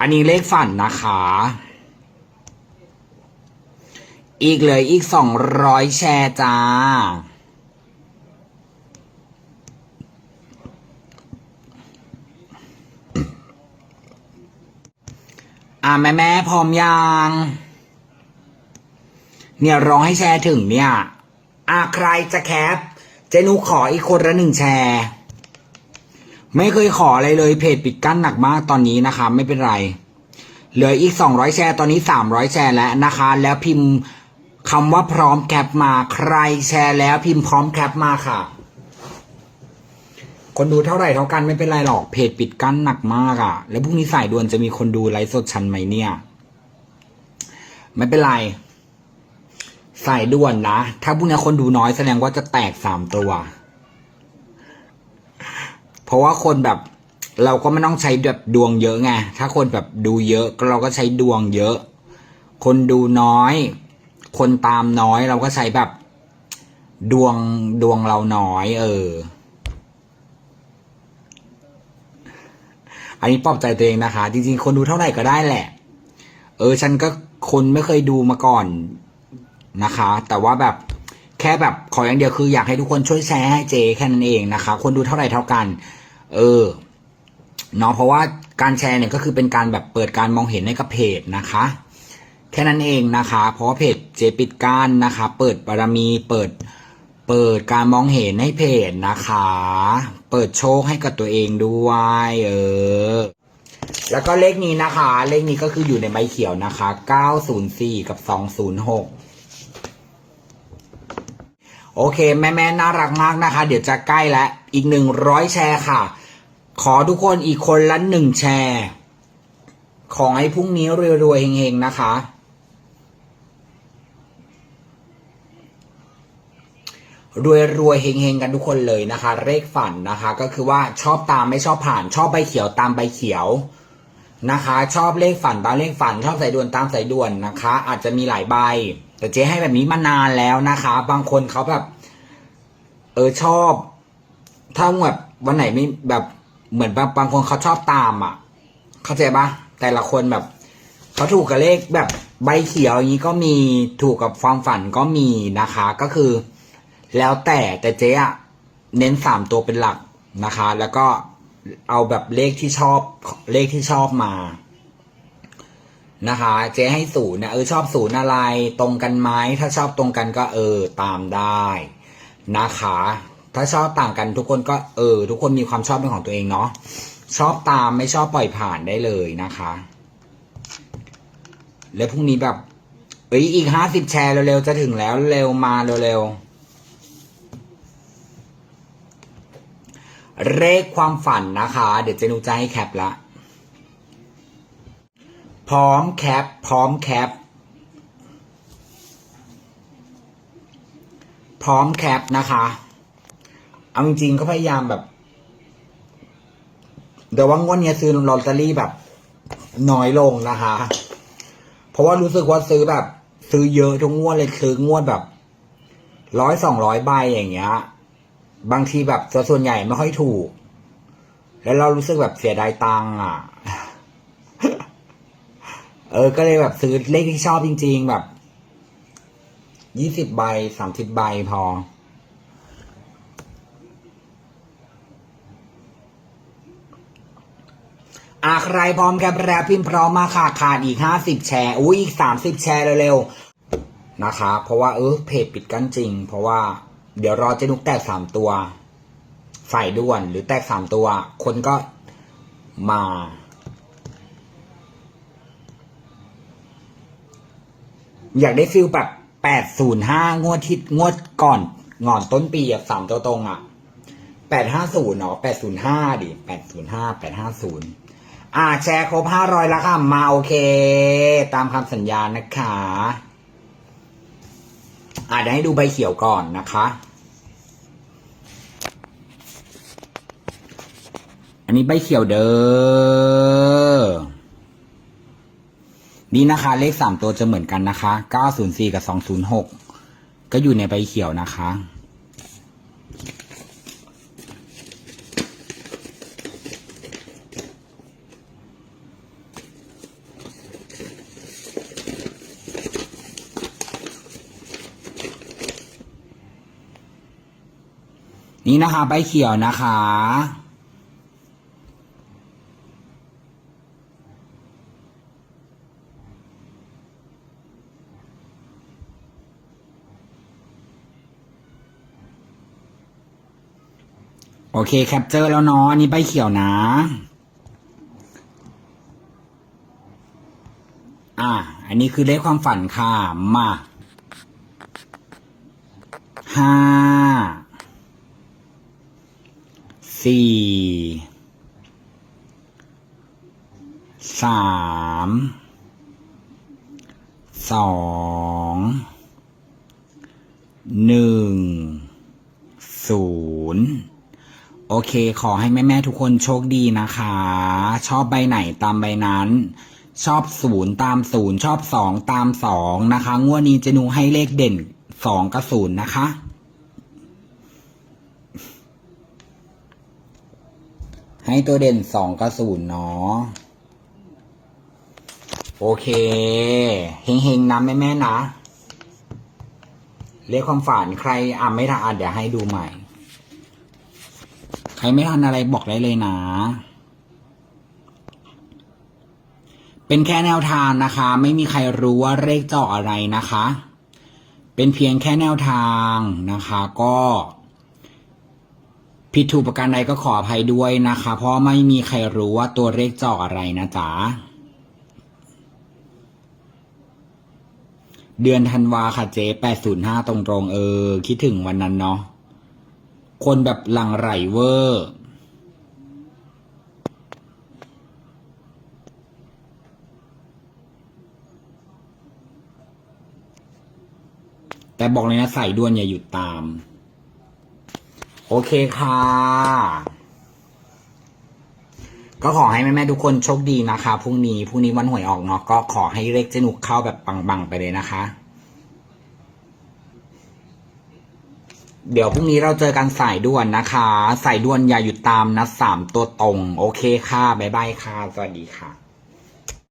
อันนี้เลขฝันนะคะ อีกเลยอีกสองร้อยแชร์จ้า อ่าแม่แม่พร้อมยังเนี่ยร้องให้แชร์ถึงเนี่ย อะใครจะแคป เจนุขออีกคนละหนึ่งแชร์ ไม่เคยขออะไรเลยเพจปิดกั้นหนักมากตอนนี้นะคะไม่เป็นไร เหลืออีกสองร้อยแชร์ตอนนี้สามร้อยแชร์แล้วนะคะ แล้วพิมพ์คำว่าพร้อมแคปมาใครแชร์แล้วพิมพ์พร้อมแคปมาค่ะ คนดูเท่าไหร่เท่ากันไม่เป็นไรหรอกเพจปิดกั้นหนักมากอะ่ะ แล้วพรุ่งนี้สายด่วนจะมีคนดูไลฟ์สดชันไหมเนี่ย ไม่เป็นไรสายด่วนนะ ถ้าพรุ่งนี้คนดูน้อยแสดงว่าจะแตกสามตัว เพราะว่าคนแบบเราก็ไม่ต้องใช้แบบดวงเยอะไง ถ้าคนแบบดูเยอะเราก็ใช้ดวงเยอะ คนดูน้อย คนตามน้อยเราก็ใช้แบบดวงดวงเราน้อย เออ อันนี้ปลอบใจตัวเองนะคะ จริงๆ คนดูเท่าไหร่ก็ได้แหละ เออ ฉันก็คนไม่เคยดูมาก่อนนะคะ แต่ว่าแบบแค่แบบขออย่างเดียวคืออยากให้ทุกคนช่วยแชร์ให้เจแค่นั้นเองนะคะ คนดูเท่าไหร่เท่ากัน เออเนาะเพราะว่าการแชร์เนี่ยก็คือเป็นการแบบเปิดการมองเห็นให้กับเพจนะคะ แค่นั้นเองนะคะ เพราะเพจเจปิดการนะคะ เปิดบารมีเปิดเปิดการมองเห็นให้เพจนะคะ เปิดโชคให้กับตัวเองด้วยเออแล้วก็เลขนี้นะคะ เลขนี้ก็คืออยู่ในใบเขียวนะคะ 904 กับ 206โอเค แม่ๆน่ารักมากนะคะ เดี๋ยวจะใกล้แล้วอีก100แชร์ค่ะ ขอทุกคนอีกคนละหนึ่งแชร์ ขอให้พรุ่งนี้รวยๆเฮงๆนะคะ รวยรวยๆเฮงๆกันทุกคนเลยนะคะ เลขฝันนะคะ ก็คือว่าชอบตามไม่ชอบผ่าน ชอบใบเขียวตามใบเขียวนะคะ ชอบเลขฝันตามเลขฝัน ชอบสายด่วนตามสายด่วนนะคะ อาจจะมีหลายใบ แต่เจ๊ให้แบบนี้มานานแล้วนะคะ บางคนเขาแบบ เออชอบ ถ้าแบบวันไหนไม่แบบ เหมือนบางบางคนเขาชอบตามอะ เข้าใจปะแต่ละคนแบบเขาถูกกับเลขแบบใบเขียวอย่างนี้ก็มีถูกกับความฝันก็มีนะคะ ก็คือ แล้วแต่แต่เจ๊อะเน้นสามตัวเป็นหลักนะคะ แล้วก็เอาแบบเลขที่ชอบเลขที่ชอบมานะคะ เจ๊ให้ศูนย์นะเออชอบศูนย์อะไรตรงกันไหมถ้าชอบตรงกันก็เออตามได้นะคะ ถ้าชอบต่างกันทุกคนก็เออ ทุกคนมีความชอบเป็นของตัวเองเนาะชอบตามไม่ชอบปล่อยผ่านได้เลยนะคะ แล้วพรุ่งนี้แบบเอ้ยอีกห้าสิบแชร์เร็วๆจะถึงแล้วเร็วมาเร็วๆเลขความฝันนะคะ เดี๋ยวเจนูจะให้แคปละ พร้อมแคป พร้อมแคป พร้อมแคปนะคะ เอาจริงก็พยายามแบบเดี๋ยวว่างวดเนี้ยซื้อลอตเตอรี่แบบ น้อยลงนะคะ เพราะว่ารู้สึกว่าซื้อแบบ ซื้อเยอะทุกงวดเลยซื้องวดแบบร้อยสองร้อยใบอย่างเงี้ย บางทีแบบส่วนใหญ่ไม่ค่อยถูก แล้วเรารู้สึกแบบเสียดายตังค์อะ เออ ก็เลยแบบซื้อเลขที่ชอบจริง ๆ แบบยี่สิบใบสามสิบใบพอ อะใครพร้อมแคปแล้วพิมพ์พร้อมมาค่ะขาดอีกห้าสิบแชร์อุ้ยอีกสามสิบแชร์เร็วๆนะคะเพราะว่าเออเพจปิดกันจริง เพราะว่าเดี๋ยวรอเจนุกแตกสามตัวฝ่ด่วนหรือแตกสามตัว คนก็มา อยากได้ฟิลแบบแปดศูนย์ห้างวดที่งวดก่อนงอนต้นปีอะสามตัวตรงอะแปดห้าศูนย์เนาะแปดศูนย์ห้าดิแปดศูนย์ห้าแปดห้าศูนย์ อ่าแชร์ครบห้าร้อยแล้วค่ะ มาโอเค ตามคำสัญญานะคะอ่าเดี๋ยวให้ดูใบเขียวก่อนนะคะ อันนี้ใบเขียวเด้อนี่นะคะ เลขสามตัวจะเหมือนกันนะคะเก้าศูนย์สี่กับสองศูนย์หกก็อยู่ในใบเขียวนะคะ นี่นะคะใบเขียวนะคะ โอเคแคปเจอร์แล้วเนาะอันนี้ใบเขียวนะ อะอันนี้คือเลขความฝันค่ะ มาห้า สี่สามสองหนึ่งศูนย์โอเค ขอให้แม่แม่ ๆ ทุกคนโชคดีนะคะ ชอบใบไหนตามใบนั้น ชอบศูนย์ตามศูนย์ชอบสองตามสองนะคะ งวดนี้เจะนูให้เลขเด่นสองกับศูนย์นะคะ ให้ตัวเด่นสองกับศูนย์เนาะโอเค เฮงๆนะแม่แม่ๆนะ เลขความฝันใครอ่านไม่ทันอะเดี๋ยวให้ดูใหม่ ใครไม่ทันอะไรบอกได้เลยนะ เป็นแค่แนวทางนะคะ ไม่มีใครรู้ว่าเลขเจาะอะไรนะคะ เป็นเพียงแค่แนวทางนะคะ ก็ ผิดถูกประการใดก็ขออภัยด้วยนะคะ เพราะไม่มีใครรู้ว่าตัวเลขจาะอะไรนะจ๊ะ เดือนธันวาค่ะเจ๊แปดศูนย์ห้าตรงๆเออ คิดถึงวันนั้นเนาะ คนแบบหลังไหลเวอร์แต่บอกเลยนะใส่ด้วนอย่าหยุดตาม โอเคค่ะ ก็ขอให้แม่ๆทุกคนโชคดีนะคะพรุ่งนี้พรุ่งนี้วันหวยออกเนาะก็ขอให้เลขเจนุกเข้าแบบปังๆไปเลยนะคะ เดี๋ยวพรุ่งนี้เราเจอกันสายด่วนนะคะสายด่วนอย่าหยุดตามนะสามตัวตรง โอเคค่ะบ๊ายบายค่ะ สวัสดีค่ะ